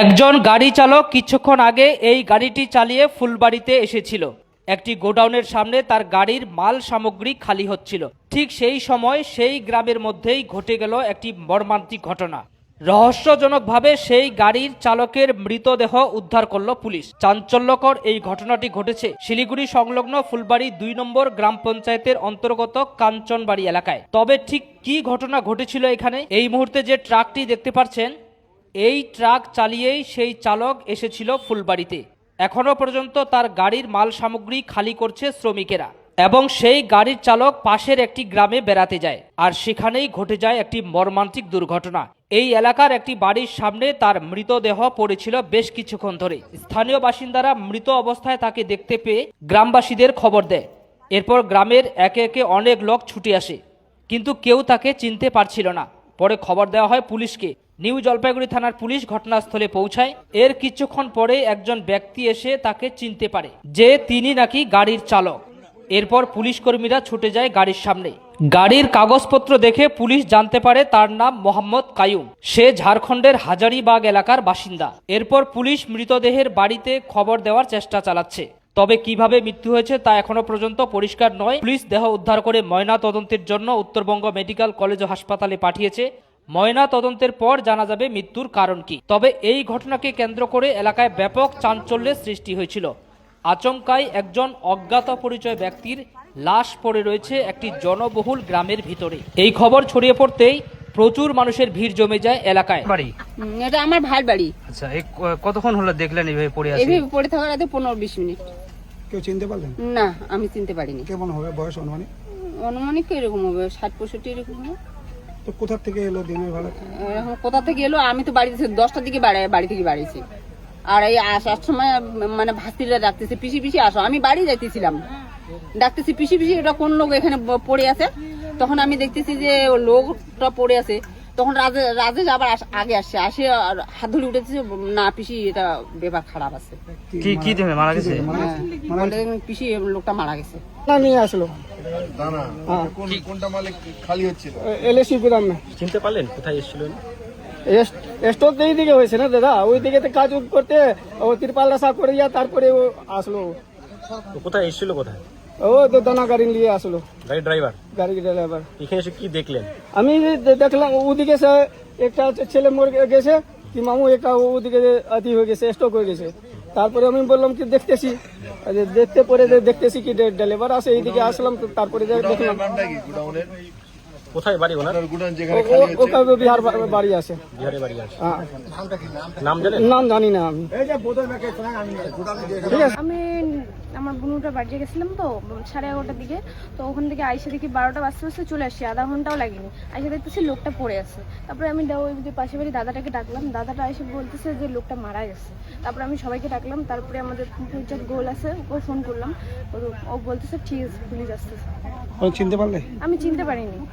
একজন গাড়ি চালক কিছুক্ষণ আগে এই গাড়িটি চালিয়ে ফুলবাড়িতে এসেছিল। একটি গোডাউনের সামনে তার গাড়ির মাল সামগ্রী খালি হচ্ছিল। ঠিক সেই সময় সেই গ্রামের মধ্যেই ঘটে গেল একটি মর্মান্তিক ঘটনা। রহস্যজনকভাবে সেই গাড়ির চালকের মৃতদেহ উদ্ধার করল পুলিশ। চাঞ্চল্যকর এই ঘটনাটি ঘটেছে শিলিগুড়ি সংলগ্ন ফুলবাড়ি দুই নম্বর গ্রাম পঞ্চায়েতের অন্তর্গত কাঞ্চনবাড়ি এলাকায়। তবে ঠিক কী ঘটনা ঘটেছিল এখানে? এই মুহূর্তে যে ট্রাকটি দেখতে পাচ্ছেন এই ট্রাক চালিয়েই সেই চালক এসেছিল ফুলবাড়িতে। এখনও পর্যন্ত তার গাড়ির মাল সামগ্রী খালি করছে শ্রমিকেরা এবং সেই গাড়ির চালক পাশের একটি গ্রামে বেড়াতে যায় আর সেখানেই ঘটে যায় একটি মর্মান্তিক দুর্ঘটনা। এই এলাকার একটি বাড়ির সামনে তার মৃতদেহ পড়েছিল বেশ কিছুক্ষণ ধরে। স্থানীয় বাসিন্দারা মৃত অবস্থায় তাকে দেখতে পেয়ে গ্রামবাসীদের খবর দেয়। এরপর গ্রামের একে একে অনেক লোক ছুটে আসে, কিন্তু কেউ তাকে চিনতে পারছিল না। পরে খবর দেওয়া হয় পুলিশকে। নিউ জলপাইগুড়ি থানার পুলিশ ঘটনাস্থলে পৌঁছায়। এর কিছুক্ষণ পরে একজন ব্যক্তি এসে তাকে চিনতে পারে, যে তিনি নাকি গাড়ির চালক। এরপর পুলিশ কর্মীরা ছুটে যায় গাড়ির সামনে। গাড়ির কাগজপত্র দেখে পুলিশ জানতে পারে তার নাম মোহাম্মদ কায়ুম। সে ঝাড়খণ্ডের হাজারিবাগ এলাকার বাসিন্দা। এরপর পুলিশ মৃতদেহের বাড়িতে খবর দেওয়ার চেষ্টা চালাচ্ছে। তবে কীভাবে মৃত্যু হয়েছে তা এখনও পর্যন্ত পরিষ্কার নয়। পুলিশ দেহ উদ্ধার করে ময়না তদন্তের জন্য উত্তরবঙ্গ মেডিকেল কলেজ ও হাসপাতালে পাঠিয়েছে। ময়না তদন্তের পর জানা যাবে মৃত্যুর কারণ কি। তবে এই ঘটনাকে কেন্দ্র করে এলাকায় ব্যাপক চাঞ্চল্যের সৃষ্টি হয়েছিল। আচমকায় একজন অজ্ঞাত পরিচয় ব্যক্তির লাশ পড়ে রয়েছে একটি জনবহুল গ্রামের ভিতরে। এই খবর ছড়িয়ে পড়তেই প্রচুর মানুষের ভিড় জমে যায় এলাকায়। বাড়ি? এটা আমার ভাই বাড়ি। আচ্ছা কতক্ষণ হলো দেখলেন এইভাবে পড়ে আছে? এভাবে পড়ে থাকার রাতে পনেরো বিশ মিনিট। কেউ চিনতে পারলেন? না আমি চিনতে পারিনি। কেমন হবে বয়স অনুমানিক? অনুমানিক এরকম হবে ষাট পঁয়ষট্টি এরকম হবে। তো কোথা থেকে এলো দিনের বেলা? এখন কোথা থেকে এলো? আমি তো বাড়িতে দশটার দিকে বাড়ি বাড়ি থেকে বাড়িছি আর এই আসার সময় মানে ভাস্তিরা ডাকতেছে পিসি পিসি আসো। আমি বাড়ি যাইতেছিলাম। ডাকতেছি পিসি পিসি এটা কোন লোক এখানে পড়ে আছে? তখন আমি দেখতেছি যে লোকটা পড়ে আছে। তখন রাজে রাজেশ আবার আস- আগে আসছে আসে আর হাত ধরে উঠেছে না পিসি এটা ব্যাপার খারাপ আছে। কি কি দেবে মারা গেছে? হ্যাঁ, বলে, পিসি লোকটা মারা গেছে। না নিয়ে আসলো। দানা কোন কোনটা মালিক খালি হচ্ছিল এলএসি গুদাম না। চিনতে পারলেন? কোথায় এসেছিলেন স্টোর এই দিকে হয়েছে না দাদা? ওই দিকে তো কাজ করতে ও তিরপাল রাসা করে তারপরে ও আসলো। কোথায় এসেছিল কোথায়? ও তো দানা গাড়ি নিয়ে আসলো। গাড়ি ড্রাইভার গাড়ি ড্রাইভার এখানে এসে কি দেখলেন? আমি দেখলাম ওদিকে সে একটা ছেলে মরে গেছে কি মামু একটা ওদিকে আদি হয়ে গেছে স্টক হয়ে গেছে। তারপরে আমি বললাম কি দেখতেছি। দেখতে পরে যে দেখতেছি কি ডেলিভার আসে এইদিকে আসলাম তারপরে দেখলাম। নামটা কি গুডাউনের কোথায় বাড়ি ওনার? ও- বিহার বাড়ি আছে। বিহারে বাড়ি আছে। হ্যাঁ। নাম জানেন? নাম জানি না আমি। আমি আমার বোনুটা বাড়িতে গেছিলাম তো সাড়ে এগারোটার দিকে। তো ওখান থেকে আইসে দেখি বারোটা বাজতে বাজতে চলে আসছি আধা ঘন্টাও লাগেনি। আইসে দেখতেছি লোকটা পড়ে আছে। তারপরে আমি ওই যে পাশে বাড়ি দাদাটাকে ডাকলাম। দাদাটা এসে বলতেছে যে লোকটা মারা গেছে। তারপরে আমি সবাইকে ডাকলাম। তারপরে আমাদের পঞ্চায়েত গোল আছে ওকে ফোন করলাম। ও- ও বলতেছে ঠিক আছে পুলিশ আসতেছে। চিনতে পারলে? আমি চিনতে পারিনি।